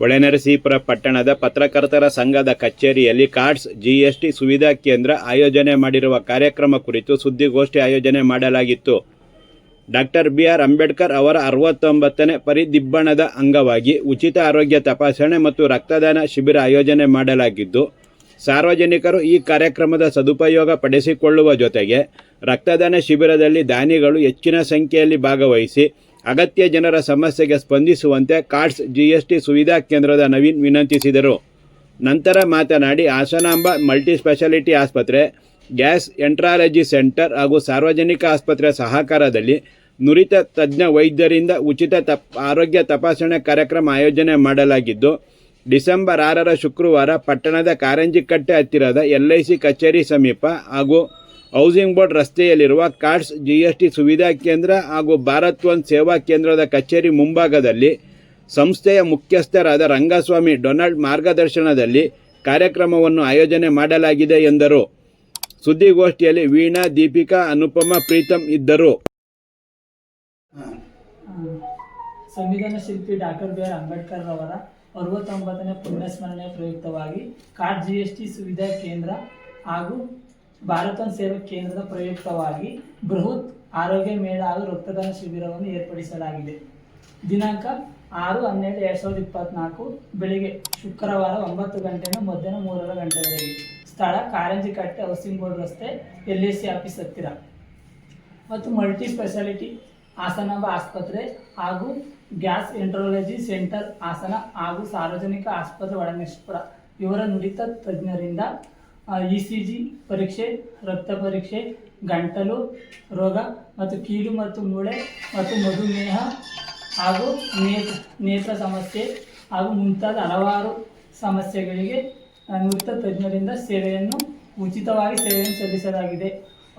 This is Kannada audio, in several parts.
ಹೊಳೆನರಸೀಪುರ ಪಟ್ಟಣದ ಪತ್ರಕರ್ತರ ಸಂಘದ ಕಚೇರಿಯಲ್ಲಿ ಕಾರ್ಡ್ಸ್ ಜಿಎಸ್ಟಿ ಸುವಿಧಾ ಕೇಂದ್ರ ಆಯೋಜನೆ ಮಾಡಿರುವ ಕಾರ್ಯಕ್ರಮ ಕುರಿತು ಸುದ್ದಿಗೋಷ್ಠಿ ಆಯೋಜನೆ ಮಾಡಲಾಗಿತ್ತು. ಡಾಕ್ಟರ್ ಬಿ ಆರ್ ಅಂಬೇಡ್ಕರ್ ಅವರ ಅರವತ್ತೊಂಬತ್ತನೇ ಪರಿದಿಬ್ಬಣದ ಅಂಗವಾಗಿ ಉಚಿತ ಆರೋಗ್ಯ ತಪಾಸಣೆ ಮತ್ತು ರಕ್ತದಾನ ಶಿಬಿರ ಆಯೋಜನೆ ಮಾಡಲಾಗಿದ್ದು, ಸಾರ್ವಜನಿಕರು ಈ ಕಾರ್ಯಕ್ರಮದ ಸದುಪಯೋಗ ಪಡಿಸಿಕೊಳ್ಳುವ ಜೊತೆಗೆ ರಕ್ತದಾನ ಶಿಬಿರದಲ್ಲಿ ದಾನಿಗಳು ಹೆಚ್ಚಿನ ಸಂಖ್ಯೆಯಲ್ಲಿ ಭಾಗವಹಿಸಿ ಅಗತ್ಯ ಜನರ ಸಮಸ್ಯೆಗೆ ಸ್ಪಂದಿಸುವಂತೆ ಕಾರ್ಡ್ಸ್ ಜಿಎಸ್ಟಿ ಸುವಿಧಾ ಕೇಂದ್ರದ ನವೀನ್ ವಿನಂತಿಸಿದರು. ನಂತರ ಮಾತನಾಡಿ, ಹಾಸನಾಂಬ ಮಲ್ಟಿ ಸ್ಪೆಷಾಲಿಟಿ ಆಸ್ಪತ್ರೆ, ಗ್ಯಾಸ್ ಎಂಟ್ರಾಲಜಿ ಸೆಂಟರ್ ಹಾಗೂ ಸಾರ್ವಜನಿಕ ಆಸ್ಪತ್ರೆ ಸಹಕಾರದಲ್ಲಿ ನುರಿತ ತಜ್ಞ ವೈದ್ಯರಿಂದ ಉಚಿತ ತಪ್, ಆರೋಗ್ಯ ತಪಾಸಣೆ ಕಾರ್ಯಕ್ರಮ ಆಯೋಜನೆ ಮಾಡಲಾಗಿದ್ದು, ಡಿಸೆಂಬರ್ ಆರರ ಶುಕ್ರವಾರ ಪಟ್ಟಣದ ಕಾರಂಜಿಕಟ್ಟೆ ಹತ್ತಿರದ ಎಲ್ಐಸಿ ಕಚೇರಿ ಸಮೀಪ ಹಾಗೂ ಹೌಸಿಂಗ್ ಬೋರ್ಡ್ ರಸ್ತೆಯಲ್ಲಿರುವ ಕಾರ್ಡ್ಸ್ ಜಿಎಸ್ಟಿ ಸುವಿಧಾ ಕೇಂದ್ರ ಹಾಗೂ ಭಾರತ್ ಒನ್ ಸೇವಾ ಕೇಂದ್ರದ ಕಚೇರಿ ಮುಂಭಾಗದಲ್ಲಿ ಸಂಸ್ಥೆಯ ಮುಖ್ಯಸ್ಥರಾದ ರಂಗಸ್ವಾಮಿ ಡೊನಾಲ್ಡ್ ಮಾರ್ಗದರ್ಶನದಲ್ಲಿ ಕಾರ್ಯಕ್ರಮವನ್ನು ಆಯೋಜನೆ ಮಾಡಲಾಗಿದೆ ಎಂದರು. ಸುದ್ದಿಗೋಷ್ಠಿಯಲ್ಲಿ ವೀಣಾ, ದೀಪಿಕಾ, ಅನುಪಮ ಪ್ರೀತಮ್ ಇದ್ದರು. ಸಂವಿಧಾನ ಶಿಲ್ಪಿ ಡಾಕ್ಟರ್ ಬಿ ಆರ್ ಅಂಬೇಡ್ಕರ್ ಅವರ ಅರವತ್ತೊಂಬತ್ತನೇ ಪುಣ್ಯಸ್ಮರಣೆ ಪ್ರಯುಕ್ತವಾಗಿ card G S T Suvidha Kendra ಹಾಗೂ ಭಾರತನ್ ಸೇವಾ ಕೇಂದ್ರದ ಪ್ರಯುಕ್ತವಾಗಿ ಬೃಹತ್ ಆರೋಗ್ಯ ಮೇಳ ಹಾಗೂ ರಕ್ತದಾನ ಶಿಬಿರವನ್ನು ಏರ್ಪಡಿಸಲಾಗಿದೆ. ದಿನಾಂಕ ಆರು ಹನ್ನೆರಡು ಎರಡು ಸಾವಿರದ ಇಪ್ಪತ್ನಾಲ್ಕು ಬೆಳಿಗ್ಗೆ ಶುಕ್ರವಾರ ಒಂಬತ್ತು ಗಂಟೆಯಿಂದ ಮಧ್ಯಾಹ್ನ ಮೂರರ ಗಂಟೆವರೆಗೆ. ಸ್ಥಳ ಕಾರಂಜಿಕಟ್ಟೆ ಹೌಸಿಂಗ್ ಬೋರ್ಡ್ ರಸ್ತೆ ಎಲ್ ಎಸ್ ಸಿ ಆಫೀಸ್ ಹತ್ತಿರ. ಮತ್ತು ಮಲ್ಟಿ ಸ್ಪೆಷಾಲಿಟಿ ಹಾಸನಾಂಬ ಆಸ್ಪತ್ರೆ ಹಾಗೂ ಗ್ಯಾಸ್ ಎಂಟ್ರಾಲಜಿ ಸೆಂಟರ್ ಹಾಸನ ಹಾಗೂ ಸಾರ್ವಜನಿಕ ಆಸ್ಪತ್ರೆ ಒಳಮೇಶ್ವರ ಇವರ ನುರಿತ ತಜ್ಞರಿಂದ ಇ ಸಿ ಜಿ ಪರೀಕ್ಷೆ, ರಕ್ತ ಪರೀಕ್ಷೆ, ಗಂಟಲು ರೋಗ ಮತ್ತು ಕೀಲು ಮತ್ತು ಮೂಳೆ ಮತ್ತು ಮಧುಮೇಹ ಹಾಗೂ ನೇತ್ರ ನೇತ್ರ ಸಮಸ್ಯೆ ಹಾಗೂ ಮುಂತಾದ ಹಲವಾರು ಸಮಸ್ಯೆಗಳಿಗೆ ನೃತ್ಯ ತಜ್ಞರಿಂದ ಸೇವೆಯನ್ನು ಉಚಿತವಾಗಿ ಸೇವೆಯನ್ನು ಸಲ್ಲಿಸಲಾಗಿದೆ.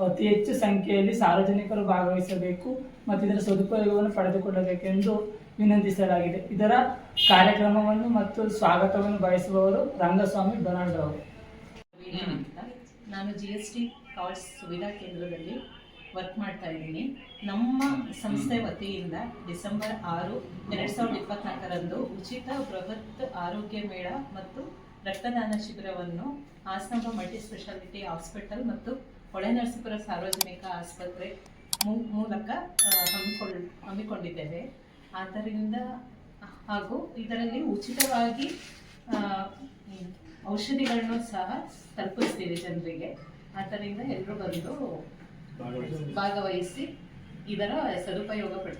ಅತಿ ಹೆಚ್ಚು ಸಂಖ್ಯೆಯಲ್ಲಿ ಸಾರ್ವಜನಿಕರು ಭಾಗವಹಿಸಬೇಕು ಮತ್ತು ಇದರ ಸದುಪಯೋಗವನ್ನು ಪಡೆದುಕೊಳ್ಳಬೇಕೆಂದು ವಿನಂತಿಸಲಾಗಿದೆ. ಇದರ ಕಾರ್ಯಕ್ರಮವನ್ನು ಮತ್ತು ಸ್ವಾಗತವನ್ನು ಬಯಸುವವರು ರಂಗಸ್ವಾಮಿ ಡೊನಾಲ್ಡ್ ಅವರು ನಾನು G S T cards Suvidha ಕೇಂದ್ರದಲ್ಲಿ ವರ್ಕ್ ಮಾಡ್ತಾ ಇದ್ದೀನಿ. ನಮ್ಮ ಸಂಸ್ಥೆ ವತಿಯಿಂದ ಡಿಸೆಂಬರ್ ಆರು ಎರಡು ಸಾವಿರದ ಇಪ್ಪತ್ನಾಲ್ಕರಂದು ಉಚಿತ ಬೃಹತ್ ಆರೋಗ್ಯ ಮೇಳ ಮತ್ತು ರಕ್ತದಾನ ಶಿಬಿರವನ್ನು ಹಾಸನಾಂಬ ಮಲ್ಟಿ ಸ್ಪೆಷಾಲಿಟಿ ಹಾಸ್ಪಿಟಲ್ ಮತ್ತು ಹೊಳೆನರಸೀಪುರ ಸಾರ್ವಜನಿಕ ಆಸ್ಪತ್ರೆ ಮೂ- ಮೂಲಕ ಹಮ್ಮಿಕೊಳ್ ಹಮ್ಮಿಕೊಳ್ಳ ಹಮ್ಮಿಕೊಂಡಿದ್ದೇವೆ. ಆದ್ದರಿಂದ ಹಾಗೂ ಇದರಲ್ಲಿ ಉಚಿತವಾಗಿ ಔಷಧಿಗಳನ್ನು ಸಹ ತಲುಪಿಸ್ತೀವಿ ಜನರಿಗೆ. ಆದ್ದರಿಂದ ಎಲ್ಲರೂ ಬಂದು ಭಾಗವಹಿಸಿ ಇದರ ಸದುಪಯೋಗ ಪಡ್ತಾರೆ